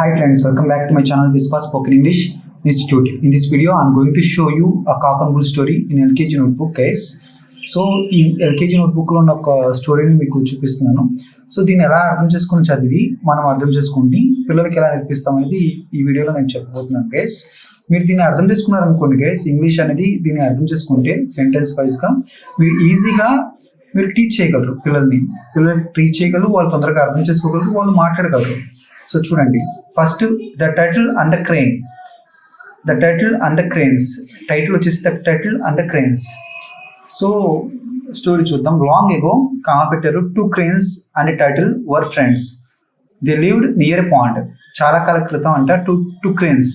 Hi friends, welcome back to my channel Vispa Spoken English Institute. In this video, I'm going to show you a cock and bull story in LKG notebook guys. So ఈ LKG నోట్బుక్లో ఉన్న ఒక స్టోరీని మీకు చూపిస్తున్నాను so దీన్ని ఎలా అర్థం చేసుకుని చదివి మనం అర్థం చేసుకుని పిల్లలకి ఎలా నేర్పిస్తాం అనేది ఈ వీడియోలో నేను చెప్పబోతున్నాను గైస్ మీరు దీన్ని అర్థం చేసుకున్నారనుకోండి గైస్ ఇంగ్లీష్ అనేది దీన్ని అర్థం చేసుకుంటే సెంటెన్స్ వైజ్గా మీరు ఈజీగా మీరు టీచ్ చేయగలరు పిల్లల్ని పిల్లలు టీచ్ చేయగలరు వాళ్ళు తొందరగా అర్థం చేసుకోగలరు వాళ్ళు మాట్లాడగలరు సో చూడండి. First the turtle and the crane the turtle and the cranes turtle వచ్చేసి the turtle and the cranes so story చూద్దాం. లాంగ్ ఎగో కామా పెట్టారు two cranes and turtle were friends they lived near pond చాలా కాల క్రితం అంట two two cranes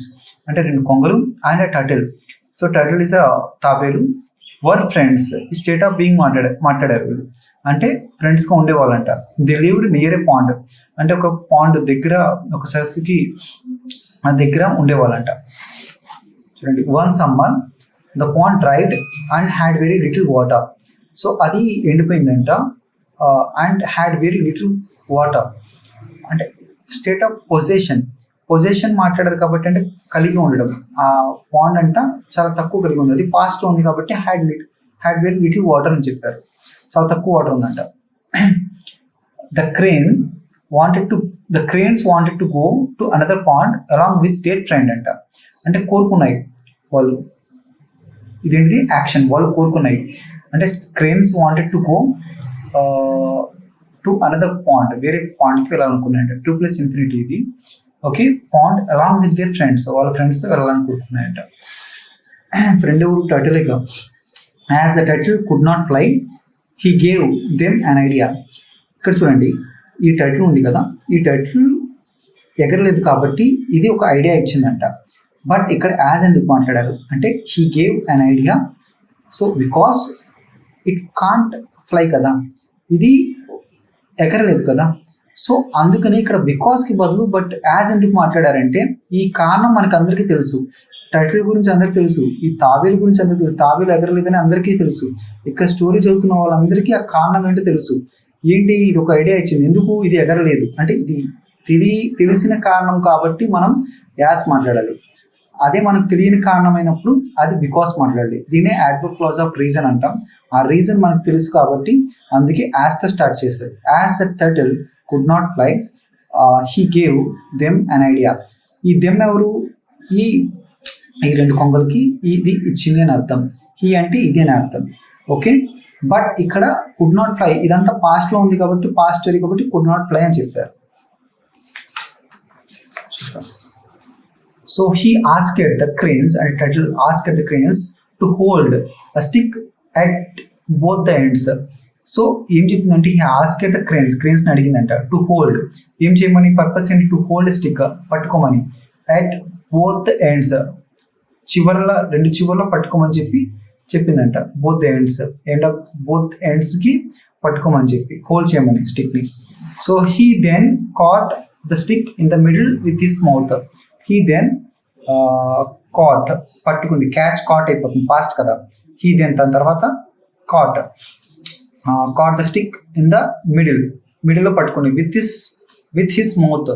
అంటే రెండు కొంగలు and turtle so turtle is a తాబేలు. వర్ ఫ్రెండ్స్ ఈ స్టేట్ ఆఫ్ బీయింగ్ మాట్లాడ మాట్లాడారు వీళ్ళు. అంటే ఫ్రెండ్స్గా ఉండేవాళ్ళంట. They lived near a pond. అంటే ఒక పాండ్ దగ్గర ఒక సరస్సుకి ఆ దగ్గర ఉండేవాళ్ళంట. చూడండి one summer the pond right and had very little water. So అది ఎండిపోయిందంట and had very little water. అంటే స్టేట్ ఆఫ్ పొజిషన్. పొజిషన్ మాట్లాడారు కాబట్టి అంటే కలిగి ఉండడం. ఆ పాండ్ అంట చాలా తక్కువ కలిగి ఉంది. అది పాస్ట్ ఉంది కాబట్టి had lit had very little water అని చెప్పారు. చాలా తక్కువ వాటర్ ఉందంట. The crane wanted to the cranes wanted to go to another pond along with their friend అంట. అంటే కోరుకున్నాయి వాళ్ళు. ఇదేంటిది? యాక్షన్ వాళ్ళు కోరుకున్నాయి. అంటే cranes wanted to go to another pond వేరే పాండ్కి వెళ్ళాలనుకున్నాయంట. టూ ప్లస్ ఇన్ఫినిటీ ఇది. Okay pond along with their friends వాళ్ళ ఫ్రెండ్స్తో వెళ్ళాలనుకుంటున్నాయంట ఫ్రెండ్ ఎవరు? Turtle as the turtle could not fly he gave them an idea ఇక్కడ చూడండి ఈ టైటిల్ ఉంది కదా. ఈ టైటిల్ ఎగరలేదు కాబట్టి ఇది ఒక ఐడియా ఇచ్చిందంట. బట్ ఇక్కడ యాజ్ ఎందుకు మాట్లాడారు? అంటే he gave an idea so because it can't fly కదా. ఇది ఎగరలేదు కదా. సో అందుకని ఇక్కడ బికాస్కి బదులు బట్ యాజ్ ఎందుకు మాట్లాడారంటే ఈ కారణం మనకు అందరికీ తెలుసు. టైటిల్ గురించి అందరికీ తెలుసు. ఈ తాబేలు గురించి అందరికీ తెలుసు. తాబేలు ఎగరలేదని అందరికీ తెలుసు. ఇక్కడ స్టోరీ చదువుతున్న వాళ్ళందరికీ ఆ కారణం ఏంటో తెలుసు. ఏంటి? ఇది ఒక ఐడియా ఇచ్చింది. ఎందుకు ఇది ఎగరలేదు అంటే ఇది తెలి తెలిసిన కారణం కాబట్టి మనం యాస్ మాట్లాడాలి. అదే మనకు తెలియని కారణమైనప్పుడు అది బికాస్ మాట్లాడాలి. దీనే అడ్వర్క్ క్లాజ్ ఆఫ్ రీజన్ అంటాం. ఆ రీజన్ మనకు తెలుసు కాబట్టి అందుకే యాస్తో స్టార్ట్ చేస్తారు as the turtle could not fly he gave them an idea ఈ దెమ్ ఎవరు? ఈ ఈ రెండు కొంగలకి ఇది ఇచ్చింది అని అర్థం. హీ అంటే ఇది అని అర్థం. ఓకే బట్ ఇక్కడ కుడ్ నాట్ ఫ్లై ఇదంతా పాస్ట్లో ఉంది కాబట్టి పాస్ట్ స్టోరీ కాబట్టి కుడ్ నాట్ ఫ్లై అని చెప్పారు. So he asked the cranes and turtle asked the cranes to hold a stick at both the ends so ఏం చెప్పిందంటే హీ ఎట్ ద క్రేన్స్ క్రేన్స్ని అడిగిందంట టు హోల్డ్ ఏం చేయమని? పర్పస్ ఏంటి? టు హోల్డ్ స్టిక్ పట్టుకోమని. అట్ బోత్ ఎండ్స్ చివర్ల రెండు చివర్లో పట్టుకోమని చెప్పి చెప్పిందంట. Both ends end of both ఎండ్స్కి పట్టుకోమని చెప్పి హోల్డ్ చేయమని స్టిక్ని so he then caught the stick in the middle with his mouth he then caught పట్టుకుంది. క్యాచ్ కాట్ అయిపోతుంది పాస్ట్ కదా. హీ దెన్ దాని తర్వాత caught caught the stick in the middle మిడిల్లో పట్టుకోండి. With his with his mouth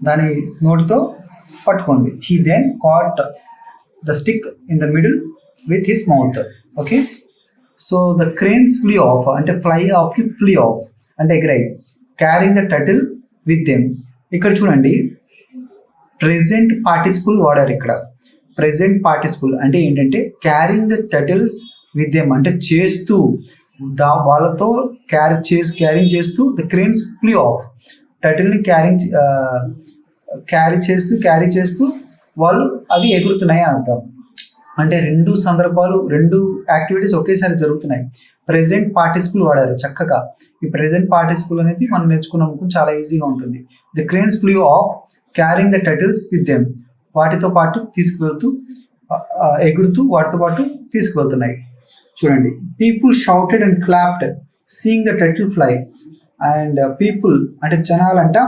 దాని నోటితో పట్టుకుంది he then caught the stick in the middle with his mouth okay so the cranes flee off అంటే fly ఆఫ్కి flee off అంటే ఎగ్రై carrying the turtle with them ఇక్కడ చూడండి. Present participle వాడారు ఇక్కడ. Present participle అంటే ఏంటంటే carrying the turtles with them అంటే చేస్తూ దా వాళ్ళతో క్యారీ చేసి క్యారింగ్ చేస్తూ ద క్రేన్స్ ఫ్లీ ఆఫ్ టైటిల్ని క్యారింగ్ క్యారీ చేస్తూ క్యారీ చేస్తూ వాళ్ళు అవి ఎగురుతున్నాయి అని అర్థం అంటే రెండు సందర్భాలు రెండు యాక్టివిటీస్ ఒకేసారి జరుగుతున్నాయి. ప్రెజెంట్ పార్టిసిపుల్ వాడారు చక్కగా. ఈ ప్రెజెంట్ పార్టిసిపుల్ అనేది మనం నేర్చుకున్నాము చాలా ఈజీగా ఉంటుంది. The cranes flew off carrying the turtles with them వాటితో పాటు తీసుకువెళ్తూ ఎగురుతూ వాటితో పాటు తీసుకువెళ్తున్నాయి. చూడండి. People shouted and clapped seeing the turtle fly and people అంటే జనాలంట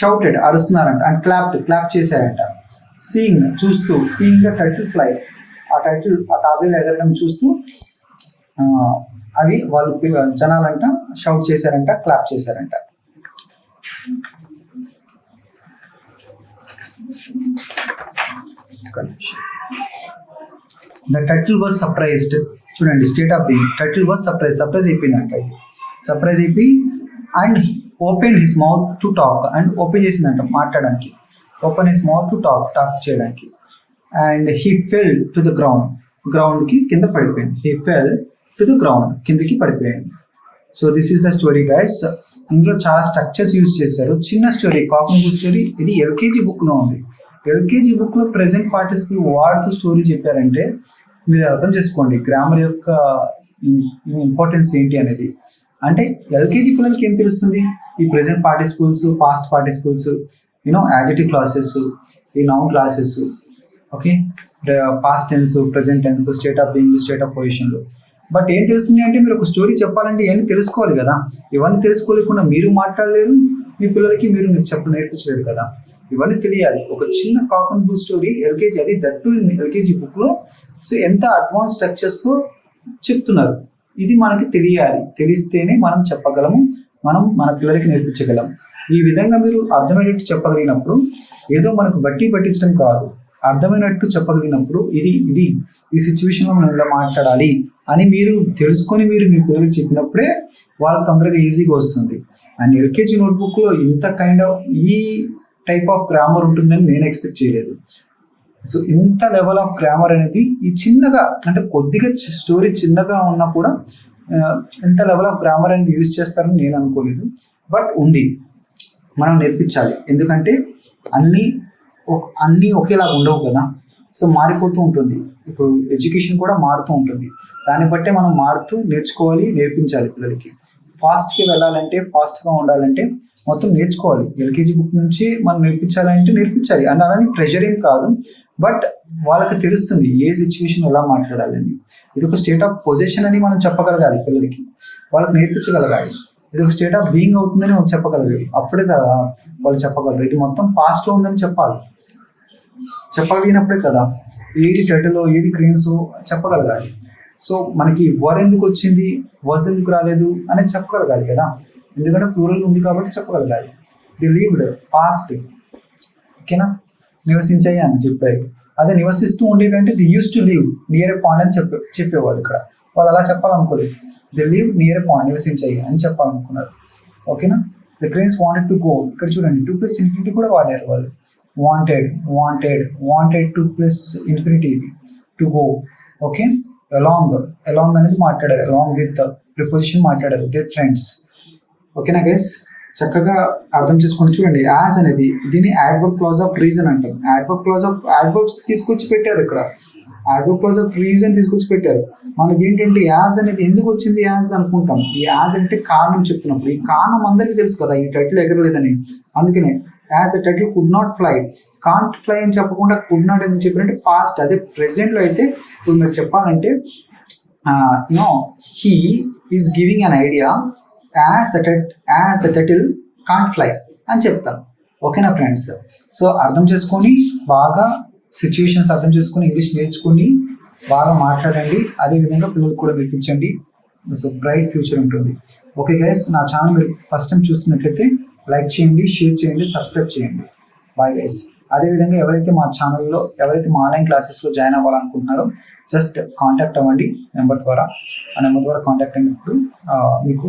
షౌటెడ్ అరుస్తున్నారంట అండ్ క్లాప్డ్ క్లాప్ చేశారంట. సీయింగ్ చూస్తూ సీయింగ్ ద టైటిల్ ఫ్లై ఆ టైటిల్ ఆ తాబేలు ఎగరడం చూస్తూ అవి వాళ్ళు జనాలంట షౌట్ చేశారంట క్లాప్ చేశారంట. ద టైటిల్ వాజ్ సర్ప్రైజ్డ్ చూడండి state of being turtle was surprise surprise అయిపోయిందంట సర్ప్రైజ్ అయిపోయి and open his mouth to talk and open చేసిందంట మాట్లాడడానికి. Open his mouth to talk talk చేయడానికి. And he fell to the ground గ్రౌండ్కి కింద పడిపోయింది. He fell to the ground కిందకి పడిపోయింది. So this is the story guys ఇందులో చాలా స్ట్రక్చర్స్ యూజ్ చేశారు. చిన్న స్టోరీ కాకుండా స్టోరీ ఇది ఎల్కేజీ బుక్లో ఉంది. ఎల్కేజీ బుక్లో ప్రెసెంట్ పార్టిసిపల్ వాడుతూ స్టోరీ చెప్పారంటే మీరు అర్థం చేసుకోండి గ్రామర్ యొక్క ఇంపార్టెన్స్ ఏంటి అనేది. అంటే ఎల్కేజీ పిల్లలకి ఏం తెలుస్తుంది? ఈ present participles past participles you know adjective clauses ఈ noun clauses okay? Past tense present tense state of being state of పొజిషన్లు but ఏం తెలుస్తుంది అంటే మీరు ఒక స్టోరీ చెప్పాలంటే ఇవన్నీ తెలుసుకోవాలి కదా. ఇవన్నీ తెలుసుకోలేకుండా మీరు మాట్లాడలేరు మీ పిల్లలకి మీరు మీరు చెప్ప నేర్పించలేరు కదా. ఇవన్నీ తెలియాలి. ఒక చిన్న కాకన్ బుక్ స్టోరీ ఎల్కేజీ అది దట్ టు ఎల్కేజీ బుక్లో సో ఎంత అడ్వాన్స్ స్ట్రక్చర్స్తో చెప్తున్నారు? ఇది మనకి తెలియాలి. తెలిస్తేనే మనం చెప్పగలము. మనం మన పిల్లలకి నేర్పించగలం. ఈ విధంగా మీరు అర్థమయ్యేట్టు చెప్పగలిగినప్పుడు ఏదో మనకు బట్టి పట్టించడం కాదు. అర్థమైనట్టు చెప్పగలిగినప్పుడు ఇది ఇది ఈ సిచ్యువేషన్లో మనం ఇలా మాట్లాడాలి అని మీరు తెలుసుకొని మీరు మీ పిల్లలకి చెప్పినప్పుడే వాళ్ళకి తొందరగా ఈజీగా వస్తుంది. అండ్ ఎల్కేజీ నోట్బుక్లో ఇంత కైండ్ ఆఫ్ ఈ టైప్ ఆఫ్ గ్రామర్ ఉంటుందని నేను ఎక్స్పెక్ట్ చేయలేదు. సో ఇంత లెవెల్ ఆఫ్ గ్రామర్ అనేది ఈ చిన్నగా అంటే కొద్దిగా స్టోరీ చిన్నగా ఉన్నా కూడా ఇంత లెవెల్ ఆఫ్ గ్రామర్ అనేది యూజ్ చేస్తారని నేను అనుకోలేదు. బట్ ఉంది. మనం నేర్పించాలి. ఎందుకంటే అన్నీ అన్నీ ఒకేలాగా ఉండవు కదా. సో మారిపోతూ ఉంటుంది. ఇప్పుడు ఎడ్యుకేషన్ కూడా మారుతూ ఉంటుంది. దాన్ని బట్టే మనం మారుతూ నేర్చుకోవాలి నేర్పించాలి పిల్లలకి. ఫాస్ట్కి వెళ్ళాలంటే ఫాస్ట్గా ఉండాలంటే మొత్తం నేర్చుకోవాలి. ఎల్కేజీ బుక్ నుంచి మనం నేర్పించాలంటే నేర్పించాలి. అండ్ అలానే ప్రెషర్ ఏం కాదు. బట్ వాళ్ళకి తెలుస్తుంది ఏ సిచ్యువేషన్ ఎలా మాట్లాడాలని. ఇది ఒక స్టేట్ ఆఫ్ పొజిషన్ అని మనం చెప్పగలగాలి పిల్లలకి. వాళ్ళకి నేర్పించగలగాలి. ఇది ఒక స్టేట్ ఆఫ్ బీయింగ్ అవుతుందని వాళ్ళు చెప్పగలగాలి అప్పుడే కదా వాళ్ళు చెప్పగలరు. ఇది మొత్తం పాస్ట్లో ఉందని చెప్పాలి. చెప్పగలిగినప్పుడే కదా. ఏది టెటలో ఏది క్రీన్స్ చెప్పగలగాలి. సో మనకి వర్ ఎందుకు వచ్చింది? వర్స్ ఎందుకు రాలేదు? అనేది చెప్పగలగాలి కదా. ఎందుకంటే ప్లూరల్ ఉంది కాబట్టి చెప్పగలగాలి. ది లీవ్డ్ పాస్ట్ ఓకేనా? నివసించాయి అని చెప్పారు అదే నివసిస్తూ ఉండేవి అంటే they use to live near pond అని చెప్పే చెప్పేవాళ్ళు ఇక్కడ. వాళ్ళు అలా చెప్పాలనుకోలేదు. ది లీవ్ నియర్ పాయింట్ నివసించాయి అని చెప్పాలనుకున్నారు. ఓకేనా? The cranes wanted to go ఇక్కడ చూడండి టూ ప్లస్ ఇన్ఫినిటీ కూడా వాడారు వాళ్ళు. Wanted wanted wanted to plus infinitive ఇది. To go okay? Along along అనేది మాట్లాడారు అలాంగ్ విత్ ప్రిపోజిషన్ మాట్లాడారు విత్ ఫ్రెండ్స్ ఓకేనా గైస్ చక్కగా అర్థం చేసుకొని చూడండి. యాజ్ అనేది దీన్ని యాడ్వర్బ్ క్లాజ్ ఆఫ్ రీజన్ అంటాం. యాడ్వర్బ్ క్లాజ్ ఆఫ్ యాడ్వర్బ్స్ తీసుకొచ్చి పెట్టారు ఇక్కడ. యాడ్వర్బ్ క్లాజ్ ఆఫ్ రీజన్ తీసుకొచ్చి పెట్టారు. మనకి ఏంటంటే యాజ్ అనేది ఎందుకు వచ్చింది యాజ్ అనుకుంటాం. ఈ యాజ్ అంటే కారణం చెప్తున్నప్పుడు. ఈ కారణం అందరికీ తెలుసు కదా ఈ టైటిల్ ఎగరలేదని అందుకనే as the turtle could not fly can't fly అని చెప్పకుండా కుడ్ నాట్ ఎందుకు చెప్పారంటే పాస్ట్ అదే ప్రెసెంట్లో అయితే ఇప్పుడు మీరు చెప్పాలంటే no he is giving an idea as the as the turtle can't fly అని చెప్తాం. ఓకేనా ఫ్రెండ్స్ సో అర్థం చేసుకొని బాగా సిచ్యువేషన్స్ అర్థం చేసుకొని ఇంగ్లీష్ నేర్చుకొని బాగా మాట్లాడండి. అదేవిధంగా పిల్లలకు కూడా నేర్పించండి సో బ్రైట్ ఫ్యూచర్ ఉంటుంది. ఓకే గైస్ నా ఛానల్ మీరు ఫస్ట్ టైం చూస్తున్నట్లయితే లైక్ చేయండి షేర్ చేయండి సబ్స్క్రైబ్ చేయండి. బై గైస్ అదేవిధంగా ఎవరైతే మా ఛానల్లో ఎవరైతే మా ఆన్లైన్ క్లాసెస్లో జాయిన్ అవ్వాలనుకుంటున్నారో జస్ట్ కాంటాక్ట్ అవ్వండి. నెంబర్ ద్వారా ఆ నెంబర్ ద్వారా కాంటాక్ట్ అయినప్పుడు మీకు